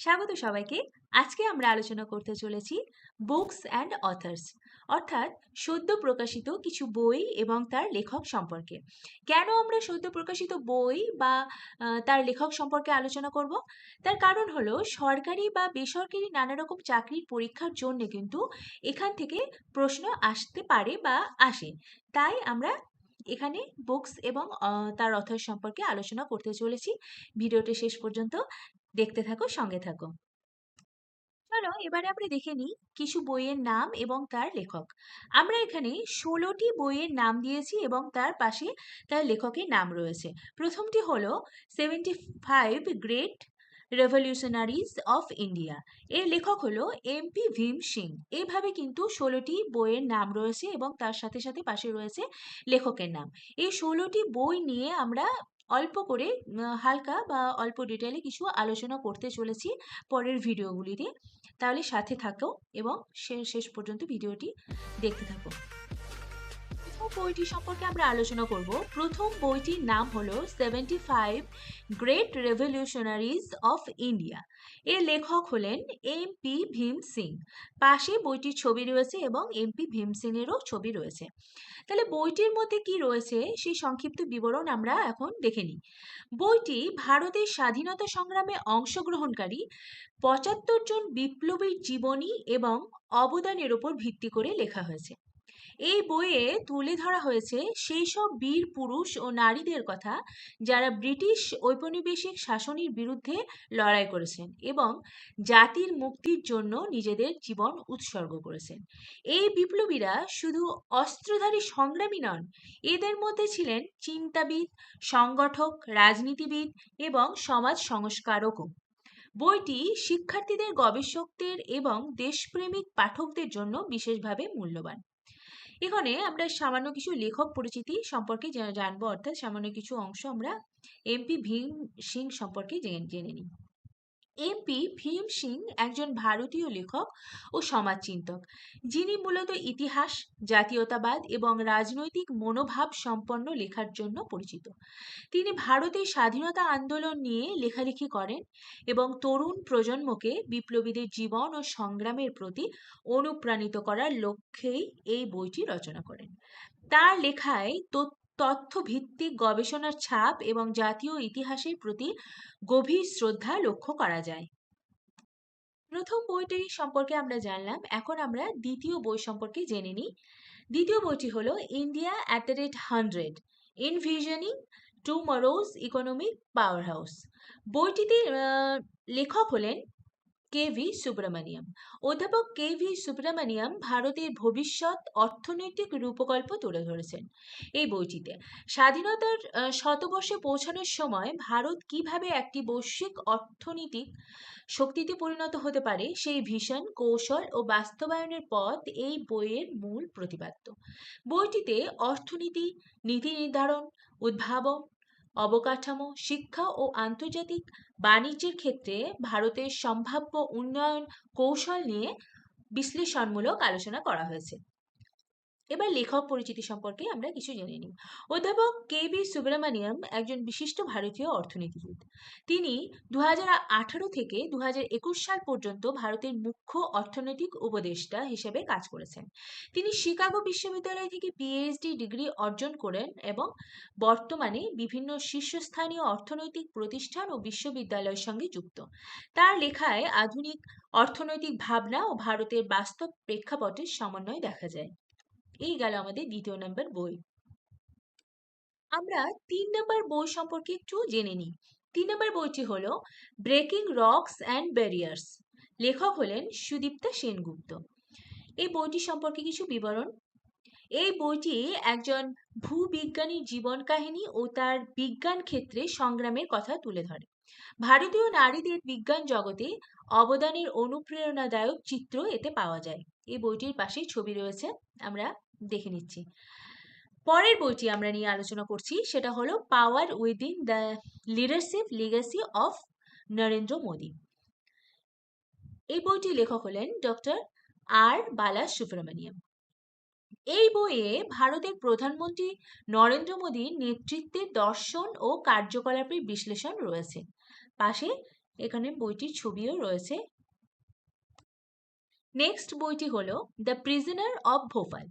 স্বাগত সবাইকে। আজকে আমরা আলোচনা করতে চলেছি বুকস অ্যান্ড অথার্স অর্থাৎ সদ্য প্রকাশিত কিছু বই এবং তার লেখক সম্পর্কে। কেন আমরা সদ্য প্রকাশিত বই বা তার লেখক সম্পর্কে আলোচনা করব? তার কারণ হলো সরকারি বা বেসরকারি নানা রকম চাকরির পরীক্ষার জন্য কিন্তু এখান থেকে প্রশ্ন আসতে পারে বা আসে। তাই আমরা এখানে বুকস এবং তার অথর সম্পর্কে আলোচনা করতে চলেছি। ভিডিওটি শেষ পর্যন্ত দেখতে থাকো, সঙ্গে থাকো। চলো, এবারে আমরা দেখে নিই কিছু বইয়ের নাম এবং তার লেখক। আমরা এখানে ষোলোটি বইয়ের নাম দিয়েছি এবং তার পাশে তার লেখকের নাম রয়েছে। প্রথমটি হলো seventy five great revolutionaries of India এর লেখক হলো এমপি ভীম সিং। এইভাবে কিন্তু ষোলোটি বইয়ের নাম রয়েছে এবং তার সাথে সাথে পাশে রয়েছে লেখকের নাম। এই ষোলোটি বই নিয়ে আমরা অল্প করে হালকা বা অল্প ডিটেলে কিছু আলোচনা করতে চলেছি পরের ভিডিওগুলিতে। তাহলে সাথে থাকো এবং শেষ পর্যন্ত ভিডিওটি দেখতে থাকো। বইটি সম্পর্কে আমরা আলোচনা করব। প্রথম বইটির নাম হলো seventy five great revolutionaries of India এর লেখক হলেন এম পি ভীম সিং। পাশে বইটির ছবি রয়েছে এবং এমপি ভীম সিং এরও ছবি রয়েছে। তাহলে বইটির মধ্যে কি রয়েছে সেই সংক্ষিপ্ত বিবরণ আমরা এখন দেখে নিই। বইটি ভারতের স্বাধীনতা সংগ্রামে অংশগ্রহণকারী, পঁচাত্তর জন বিপ্লবীর জীবনী এবং অবদানের উপর ভিত্তি করে লেখা হয়েছে। এই বইয়ে তুলে ধরা হয়েছে সেই সব বীর পুরুষ ও নারীদের কথা যারা ব্রিটিশ ঔপনিবেশিক শাসনের বিরুদ্ধে লড়াই করেছেন এবং জাতির মুক্তির জন্য নিজেদের জীবন উৎসর্গ করেছেন। এই বিপ্লবীরা শুধু অস্ত্রধারী সংগ্রামী নন, এদের মধ্যে ছিলেন চিন্তাবিদ, সংগঠক, রাজনীতিবিদ এবং সমাজ সংস্কারকও। বইটি শিক্ষার্থীদের গবেষকদের এবং দেশপ্রেমিক পাঠকদের জন্য বিশেষভাবে মূল্যবান। এখানে আমরা সামান্য কিছু লেখক পরিচিতি সম্পর্কে জানব, অর্থাৎ সামান্য কিছু অংশ আমরা এমপি ভীম সিং সম্পর্কে জেনে নিই। এমপি ভীম সিং একজন ভারতীয় লেখক ও সমাজচিন্তক। যিনি মূলত ইতিহাস, জাতীয়তাবাদ এবং রাজনৈতিক মনোভাব সম্পন্ন লেখার জন্য পরিচিত। তিনি ভারতের স্বাধীনতা আন্দোলন নিয়ে লেখালেখি করেন এবং তরুণ প্রজন্মকে বিপ্লবীদের জীবন ও সংগ্রামের প্রতি অনুপ্রাণিত করার লক্ষ্যেই এই বইটি রচনা করেন। তার লেখায় তথ্য তথ্যভিত্তিক গবেষণার ছাপ এবং জাতীয় ইতিহাসের প্রতি গভীর শ্রদ্ধা লক্ষ্য করা যায়। প্রথম বইটি সম্পর্কে আমরা জানলাম, এখন আমরা দ্বিতীয় বই সম্পর্কে জেনে নিই। দ্বিতীয় বইটি হলো India at the rate hundred, envisioning tomorrow's economic power house বইটিতে লেখক হলেন কে ভি সুব্রমণিয়াম। অধ্যাপক কে ভি সুব্রমণিয়াম ভারতের ভবিষ্যৎ অর্থনৈতিক রূপকল্প তুলে ধরেছেন। এই বইটিতে, স্বাধীনতার শতবর্ষে পৌঁছানোর সময় ভারত কীভাবে একটি বৈশ্বিক অর্থনৈতিক শক্তিতে পরিণত হতে পারে, সেই ভীষণ কৌশল ও বাস্তবায়নের পথ এই বইয়ের মূল প্রতিপাদ্য। বইটিতে অর্থনীতি, নীতি নির্ধারণ, উদ্ভাবন অবকাঠামো, শিক্ষা ও আন্তর্জাতিক বাণিজ্যের ক্ষেত্রে ভারতের সম্ভাব্য উন্নয়ন কৌশল নিয়ে বিশ্লেষণমূলক আলোচনা করা হয়েছে। এবার লেখক পরিচিতি সম্পর্কে আমরা কিছু জেনে নিই। অধ্যাপক কে বি সুব্রমণিয়াম একজন বিশিষ্ট ভারতীয় অর্থনীতিবিদ। তিনি দুহাজার আঠারো থেকে দু হাজার একুশ সাল পর্যন্ত ভারতের মুখ্য অর্থনৈতিক উপদেষ্টা হিসেবে কাজ করেছেন। তিনি শিকাগো বিশ্ববিদ্যালয় থেকে পিএইচডি ডিগ্রি অর্জন করেন এবং বর্তমানে বিভিন্ন শীর্ষস্থানীয় অর্থনৈতিক প্রতিষ্ঠান ও বিশ্ববিদ্যালয়ের সঙ্গে যুক্ত। তার লেখায় আধুনিক অর্থনৈতিক ভাবনা ও ভারতের বাস্তব প্রেক্ষাপটের সমন্বয় দেখা যায়। এই গেল আমাদের দ্বিতীয় নম্বর বই। আমরা তিন নম্বর বই সম্পর্কে একটু জেনে নিই। তিন নম্বর বইটি হলো ব্রেকিং রকস অ্যান্ড ব্যারিয়ার্স লেখক হলেন সুদীপ্তা সেনগুপ্ত। এই বইটি সম্পর্কে কিছু বিবরণ? এই বইটি একজন ভূবিজ্ঞানীর জীবন কাহিনী ও তার বিজ্ঞান ক্ষেত্রে সংগ্রামের কথা তুলে ধরে। ভারতীয় নারীদের বিজ্ঞান জগতে অবদানের অনুপ্রেরণাদায়ক চিত্র এতে পাওয়া যায়। এই বইটির পাশেই ছবি রয়েছে। আমরা দেখে নিচ্ছি। পরের বইটি আমরা নিয়ে আলোচনা করছি, সেটা হলো power within the leadership legacy of Narendra Modi এই বইটির লেখক হলেন ডক্টর আর বালা সুব্রমণিয়াম এই বইয়ে ভারতের প্রধানমন্ত্রী নরেন্দ্র মোদীর নেতৃত্বে দর্শন ও কার্যকলাপের বিশ্লেষণ রয়েছে। পাশে এখানে বইটির ছবিও রয়েছে। নেক্সট বইটি হলো দ্য প্রিজনার অফ ভোপাল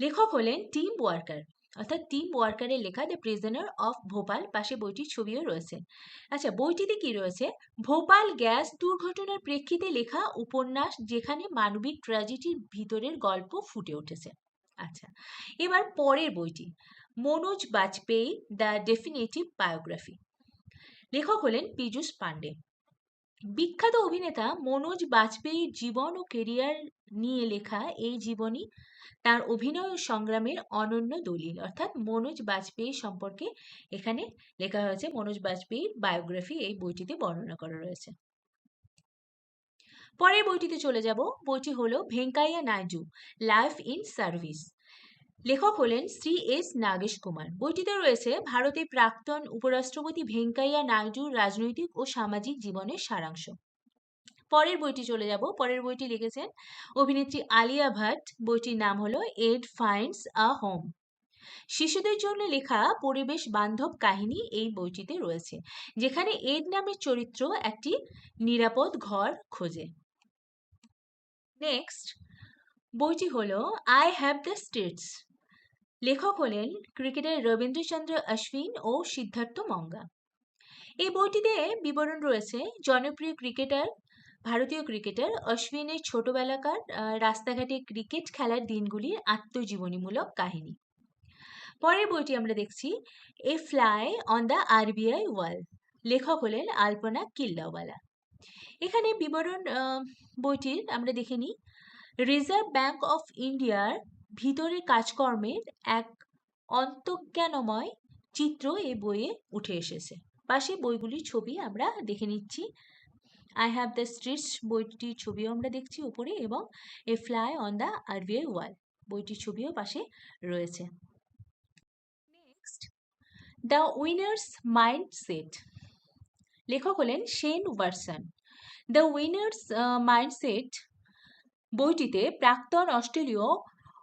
লেখক হলেন টিম ওয়ার্কার। অর্থাৎ টিম ওয়ার্কারের লেখা দ্য প্রিজনার অফ ভোপাল পাশে বইটির ছবিও রয়েছে। আচ্ছা বইটিতে কি রয়েছে? ভোপাল গ্যাস দুর্ঘটনার প্রেক্ষিতে লেখা উপন্যাস যেখানে মানবিক ট্র্যাজেডির ভিতরের গল্প ফুটে উঠেছে। আচ্ছা এবার পরের বইটি, Manoj Bajpayee the definitive biography লেখক হলেন পীযূষ পাণ্ডে। বিখ্যাত অভিনেতা মনোজ বাজপেয়ীর জীবন ও কেরিয়ার নিয়ে লেখা এই জীবনী তার অভিনয় সংগ্রামের অনন্য দলিল। অর্থাৎ মনোজ বাজপেয়ী সম্পর্কে এখানে লেখা হয়েছে, মনোজ বাজপেয়ীর বায়োগ্রাফি এই বইটিতে বর্ণনা করা রয়েছে। পরের বইটিতে চলে যাব। বইটি হলো Venkaiah Naidu life in service লেখক হলেন শ্রী এস নাগেশ কুমার বইটিতে রয়েছে ভারতের প্রাক্তন উপরাষ্ট্রপতি ভেঙ্কাইয়া নাইডুর রাজনৈতিক ও সামাজিক জীবনের সারাংশ। পরের বইটি চলে যাব। পরের বইটি লিখেছেন অভিনেত্রী আলিয়া ভাট। বইটির নাম হলো এড ফাইন্ডস আ হোম। শিশুদের জন্য লেখা পরিবেশ বান্ধব কাহিনী এই বইটিতে রয়েছে, যেখানে এড নামের চরিত্র একটি নিরাপদ ঘর খোঁজে। নেক্সট, বইটি হলো আই হ্যাভ দ্য স্টেটস। লেখক হলেন ক্রিকেটার রবীন্দ্রচন্দ্র অশ্বিন ও সিদ্ধার্থ মঙ্গা। এই বইটিতে বিবরণ রয়েছে জনপ্রিয় ক্রিকেটার, ভারতীয় ক্রিকেটার অশ্বিনের ছোটবেলাকার রাস্তাঘাটে ক্রিকেট খেলার দিনগুলির আত্মজীবনীমূলক কাহিনী। পরের বইটি আমরা দেখছি, a fly on the RBI wall লেখক হলেন আলপনা কিল্লাওয়ালা। এখানে বিবরণ বইটির আমরা দেখে নিই, রিজার্ভ ব্যাংক অফ ইন্ডিয়ার ভিতরের কাজকর্মের এক অন্তজ্ঞানময় চিত্র এই বইয়ে উঠে এসেছে। পাশে বইগুলির ছবি আমরা দেখে নিচ্ছি। আই হ্যাভ দ্য স্ট্রিটস বইটির ছবিও আমরা দেখছি উপরে এবং a fly on the RBI wall বইটির ছবিও পাশে রয়েছে। Next the winners mind set লেখক হলেন Shane Watson the winners mindset বইটিতে প্রাক্তন অস্ট্রেলীয়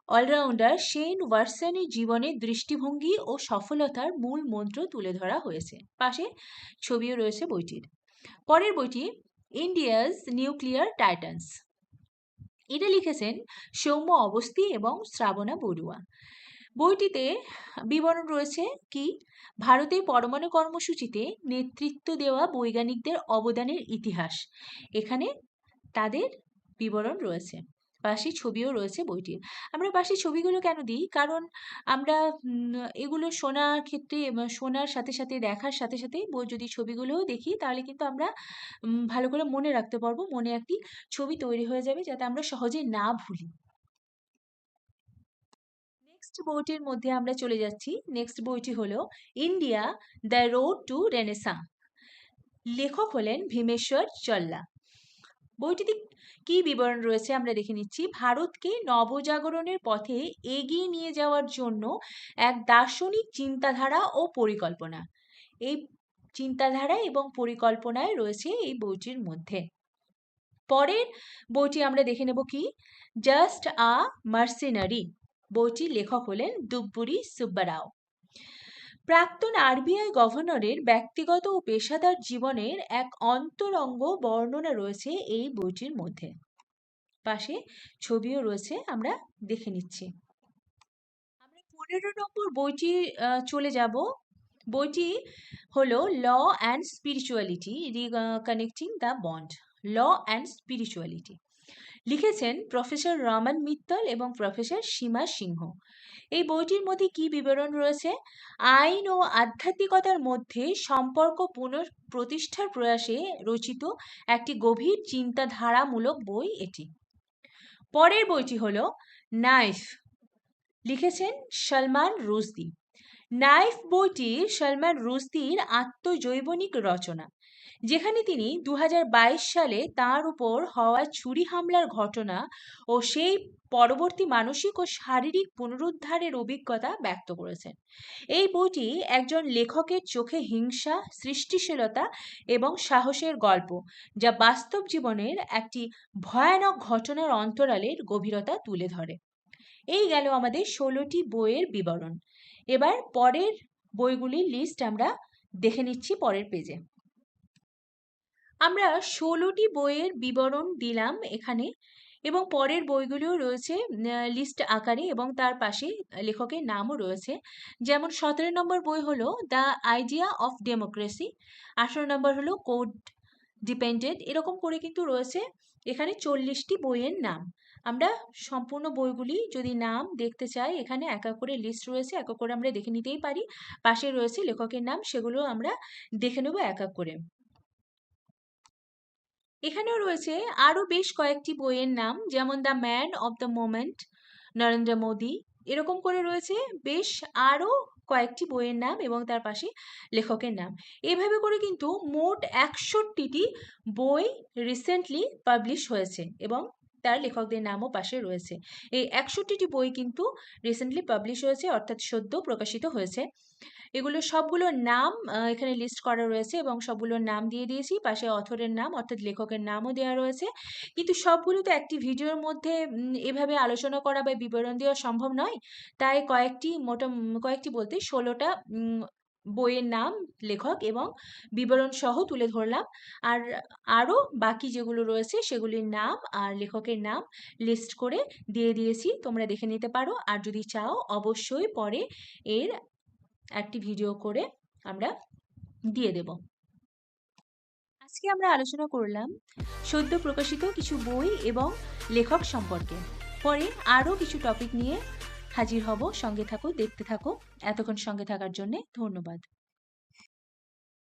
অলরাউন্ডার শেন ওয়াটসনের জীবনের দৃষ্টিভঙ্গি ও সফলতার মূল মন্ত্র তুলে ধরা হয়েছে। পাশে ছবিও রয়েছে বইটির। পরের বইটি ইন্ডিয়াস নিউক্লিয়ার টাইটান্স এটা লিখেছেন সৌম্য অবস্থি এবং শ্রাবণা বড়ুয়া। বইটিতে বিবরণ রয়েছে কি, ভারতের পরমাণু কর্মসূচিতে নেতৃত্ব দেওয়া বৈজ্ঞানিকদের অবদানের ইতিহাস। এখানে তাদের বিবরণ রয়েছে। পাশে ছবিও রয়েছে বইটির। আমরা পাশে ছবিগুলো কেন দিই? কারণ আমরা এগুলো শোনার ক্ষেত্রে শোনার সাথে সাথে, দেখার সাথে সাথে বই যদি ছবিগুলোও দেখি, তাহলে কিন্তু আমরা ভালো করে মনে রাখতে পারব, মনে একটি ছবি তৈরি হয়ে যাবে যাতে আমরা সহজে না ভুলি। নেক্সট বইটির মধ্যে আমরা চলে যাচ্ছি। নেক্সট বইটি হলো India, the road to renaissance. লেখক হলেন ভীমেশ্বর চল্লা। বইটিতে কি বিবরণ রয়েছে আমরা দেখে নিচ্ছি। ভারতকে নবজাগরণের পথে এগিয়ে নিয়ে যাওয়ার জন্য এক দার্শনিক চিন্তাধারা ও পরিকল্পনা। এই চিন্তাধারা এবং পরিকল্পনায় রয়েছে এই বইটির মধ্যে। পরের বইটি আমরা দেখে নেব কি? Just a mercenary. বইটির লেখক হলেন দুব্বুরি সুব্বারাও। প্রাক্তন আরবিআই গভর্নরের ব্যক্তিগত ও পেশাদার জীবনের এক অন্তরঙ্গ বর্ণনা রয়েছে এই বইটির মধ্যে। পাশে ছবিও রয়েছে, আমরা দেখে নিচ্ছি। আমরা পনেরো নম্বর বইটি চলে যাব। বইটি হলো law and spirituality, reconnecting the bond. Law and spirituality. লিখেছেন প্রফেসর রমান মিত্তল এবং প্রফেসর সীমা সিংহ। এই বইটির মধ্যে কি বিবরণ রয়েছে? আইন ও আধ্যাত্মিকতার মধ্যে সম্পর্ক পুনঃপ্রতিষ্ঠার প্রয়াসে রচিত একটি গভীর চিন্তাধারামূলক বই এটি। পরের বইটি হল নাইফ। লিখেছেন সলমান রুজদি নাইফ বইটি সলমান রুজদির আত্মজৈবনিক রচনা। যেখানে তিনি দু হাজার বাইশ সালে তার উপর হওয়া ছুরি হামলার ঘটনা ও সেই পরবর্তী মানসিক ও শারীরিক পুনরুদ্ধারের অভিজ্ঞতা ব্যক্ত করেছেন। এই বইটি একজন লেখকের চোখে হিংসা, সৃষ্টিশীলতা এবং সাহসের গল্প, যা বাস্তব জীবনের একটি ভয়ানক ঘটনার অন্তরালের গভীরতা তুলে ধরে। এই গেল আমাদের ষোলোটি বইয়ের বিবরণ। এবার পরের বইগুলির লিস্ট আমরা দেখে নিচ্ছি পরের পেজে আমরা ষোলোটি বইয়ের বিবরণ দিলাম এখানে এবং পরের বইগুলিও রয়েছে লিস্ট আকারে এবং তার পাশে লেখকের নামও রয়েছে। যেমন সতেরো নম্বর বই হলো দ্য আইডিয়া অফ ডেমোক্রেসি আঠারো নম্বর হলো কোড ডিপেন্ডেন্ট এরকম করে কিন্তু রয়েছে এখানে চল্লিশটি বইয়ের নাম। আমরা সম্পূর্ণ বইগুলি যদি নাম দেখতে চাই, এখানে এক এক করে লিস্ট রয়েছে, এক এক করে আমরা দেখে নিতেই পারি। পাশে রয়েছে লেখকের নাম, সেগুলো আমরা দেখে নেব এক এক করে। এখানেও রয়েছে আরও বেশ কয়েকটি বইয়ের নাম, যেমন the man of the moment Narendra Modi এরকম করে রয়েছে বেশ আরও কয়েকটি বইয়ের নাম এবং তার পাশে লেখকের নাম। এভাবে করে কিন্তু মোট একষট্টিটি বই রিসেন্টলি পাবলিশ হয়েছে এবং তার লেখকদের নামও পাশে রয়েছে। এই একষট্টিটি বই কিন্তু রিসেন্টলি পাবলিশ হয়েছে, অর্থাৎ সদ্য প্রকাশিত হয়েছে। এগুলো সবগুলোর নাম এখানে লিস্ট করা রয়েছে এবং সবগুলোর নাম দিয়ে দিয়েছি। পাশে অথরের নাম অর্থাৎ লেখকের নামও দেওয়া রয়েছে। কিন্তু সবগুলো তো একটি ভিডিওর মধ্যে এভাবে আলোচনা করা বা বিবরণ দেওয়া সম্ভব নয়। তাই কয়েকটি মোটা, কয়েকটি বলতে ষোলোটা বইয়ের নাম লেখক এবং বিবরণ সহ তুলে ধরলাম। আর আরও বাকি যেগুলো রয়েছে সেগুলির নাম আর লেখকের নাম লিস্ট করে দিয়ে দিয়েছি। তোমরা দেখে নিতে পারো। আর যদি চাও, অবশ্যই পরে এর একটি ভিডিও করে আমরা দিয়ে দেব। আজকে আমরা আলোচনা করলাম সদ্য প্রকাশিত কিছু বই এবং লেখক সম্পর্কে। পরে আরও কিছু টপিক নিয়ে হাজির হব। সঙ্গে থাকো, দেখতে থাকো। এতক্ষণ সঙ্গে থাকার জন্যে ধন্যবাদ।